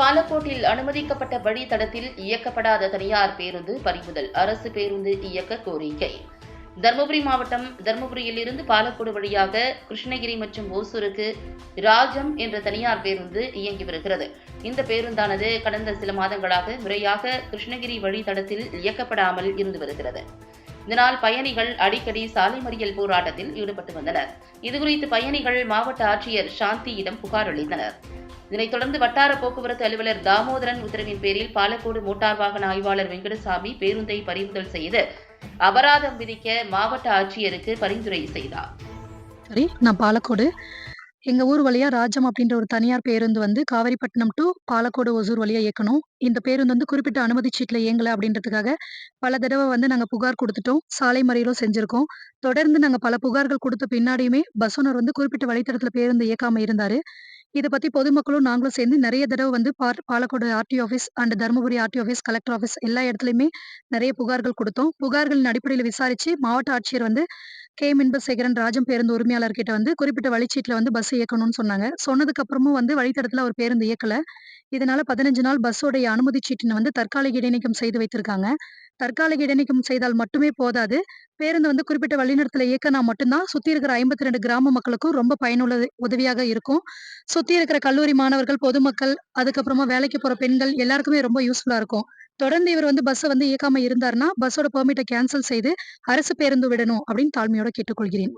பாலக்கோட்டில் அனுமதிக்கப்பட்ட வழித்தடத்தில் இயக்கப்படாத தனியார் பேருந்து பறிமுதல். அரசு பேருந்து இயக்க கோரிக்கை. தருமபுரி மாவட்டம் தருமபுரியில் இருந்து பாலக்கோடு வழியாக கிருஷ்ணகிரி மற்றும் ஓசூருக்கு ராஜம் என்ற தனியார் பேருந்து இயங்கி வருகிறது. இந்த பேருந்தானது கடந்த சில மாதங்களாக முறையாக கிருஷ்ணகிரி வழித்தடத்தில் இயக்கப்படாமல் இருந்து வருகிறது. இதனால் பயணிகள் அடிக்கடி சாலை மறியல் போராட்டத்தில் ஈடுபட்டு வந்தனர். இதுகுறித்து பயணிகள் மாவட்ட ஆட்சியர் சாந்தியிடம் புகார் அளித்தனர். இதனைத் தொடர்ந்து வட்டார போக்குவரத்து அலுவலர் தாமோதரன் உத்தரவின் பேரில் பாலக்கோடு மோட்டார் வாகன ஆய்வாளர் வெங்கடசாமி பேருந்தை பறிமுதல் செய்து அபராதம் விதிக்க மாவட்ட ஆட்சியருக்கு பரிந்துரை செய்தார். சரி நான் பாலக்கோடு. எங்க ஊர் வழியா ராஜம் அப்படின்ற ஒரு தனியார் பேருந்து வந்து காவேரிப்பட்டினம் டு பாலக்கோடு ஒசூர் வழியா இயக்கணும். இந்த பேருந்து வந்து குறிப்பிட்ட அனுமதி சீட்ல இயங்கல அப்படின்றதுக்காக பல தடவை வந்து நாங்க புகார் கொடுத்துட்டோம். சாலை மறியலும் செஞ்சிருக்கோம். தொடர்ந்து நாங்க பல புகார்கள் கொடுத்த பின்னாடியுமே பஸ் ஓனர் வந்து குறிப்பிட்ட வழித்தடத்துல பேருந்து இயக்காம இருந்தாரு. இதை பத்தி பொதுமக்களும் நாங்களும் சேர்ந்து நிறைய தடவை வந்து பா Palacode RT office and Dharmapuri RT office collector office எல்லா இடத்துலையுமே நிறைய புகார்கள் கொடுத்தோம். புகார்களின் அடிப்படையில் விசாரிச்சு மாவட்ட ஆட்சியர் வந்து கே மின்பசேகரன் ராஜம் பேருந்து உரிமையாளர்கிட்ட வந்து குறிப்பிட்ட வழிச்சீட்டில் வந்து பஸ் இயக்கணும்னு சொன்னாங்க. சொன்னதுக்கு அப்புறமும் வந்து வழித்தடத்தில் அவர் பேருந்து இயக்கல. இதனால பதினஞ்சு நாள் பஸ்ஸோடைய அனுமதி சீட்டினை வந்து தற்காலிக இடைநீக்கம் செய்து வைத்திருக்காங்க. தற்காலிக இடைநீக்கம் செய்தால் மட்டுமே போதாது பேருந்து வந்து குறிப்பிட்ட வழிநடத்துல இயக்கினா மட்டும்தான் சுத்தி இருக்கிற ஐம்பத்தி ரெண்டு கிராம மக்களுக்கும் ரொம்ப பயனுள்ள உதவியாக இருக்கும். சுத்தி இருக்கிற கல்லூரி மாணவர்கள் பொதுமக்கள் அதுக்கப்புறமா வேலைக்கு போற பெண்கள் எல்லாருக்குமே ரொம்ப யூஸ்ஃபுல்லா இருக்கும். தொடர்ந்து இவர் வந்து பஸ்ஸை வந்து இயக்காம இருந்தாருன்னா பஸ்ஸோட பெர்மிட்டை கேன்சல் செய்து அரசு பேருந்து விடணும் அப்படின்னு தாழ்மையோட கேட்டுக்கொள்கிறேன்.